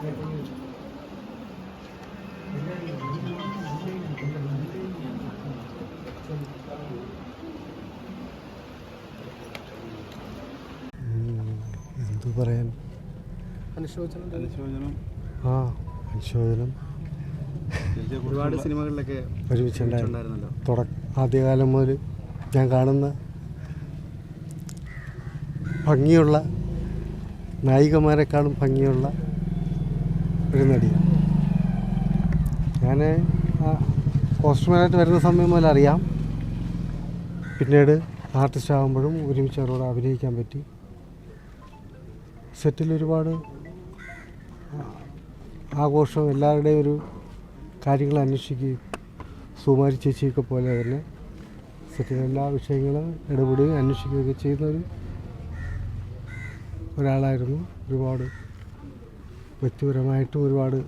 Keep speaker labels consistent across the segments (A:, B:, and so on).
A: 네, 네, 네. എന്തു പറയാൻ?
B: അനുശോചനം.
A: ആ അനുശോചനം.
B: ഒരുപാട് സിനിമകളിലൊക്കെ ഒരുമിച്ചുണ്ടായിരുന്നല്ലോ.
A: തുട ആദ്യകാലം മുതൽ ഞാൻ കാണുന്ന ഭംഗിയുള്ള നായികമാരെക്കാളും ഭംഗിയുള്ള ഒരു നടി ഞാൻ കോസ്റ്റ്യൂമറായിട്ട് വരുന്ന സമയം മുതൽ അറിയാം പിന്നീട് ആർട്ടിസ്റ്റ് ആകുമ്പോഴും ഒരുമിച്ച് അവരോട് അഭിനയിക്കാൻ പറ്റി. സെറ്റിൽ ഒരുപാട് ആഘോഷം എല്ലാവരുടെയും ഒരു കാര്യങ്ങൾ അന്വേഷിക്കുകയും സുമാരി ചേച്ചിയൊക്കെ പോലെ തന്നെ സെറ്റിലെ എല്ലാ വിഷയങ്ങളും ഇടപെടുകയും അന്വേഷിക്കുകയൊക്കെ ചെയ്യുന്ന ഒരു ഒരാളായിരുന്നു. ഒരുപാട് വ്യക്തിപരമായിട്ടും ഒരുപാട്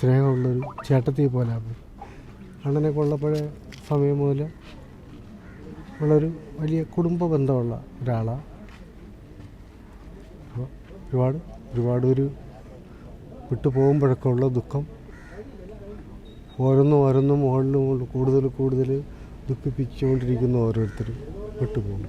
A: സ്നേഹമുള്ളൊരു ചേട്ടത്തി പോലെ അണ്ണനെ കൊള്ളപ്പോഴേ സമയം മുതൽ ഉള്ളൊരു വലിയ കുടുംബ ബന്ധമുള്ള ഒരാളാണ് ഒരുപാട് ഒരുപാട് ഒരു വിട്ടു പോകുമ്പോഴൊക്കെ ഉള്ള ദുഃഖം. ഓരോന്നും ഓരോന്നും മുകളിലും കൂടുതൽ കൂടുതൽ ദുഃഖിപ്പിച്ചുകൊണ്ടിരിക്കുന്ന ഓരോരുത്തരും വിട്ടുപോകും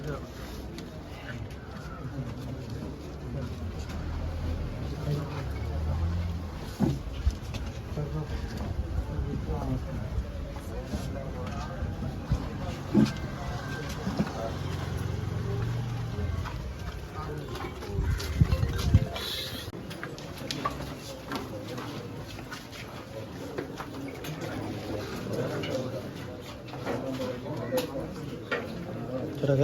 B: ഇത് para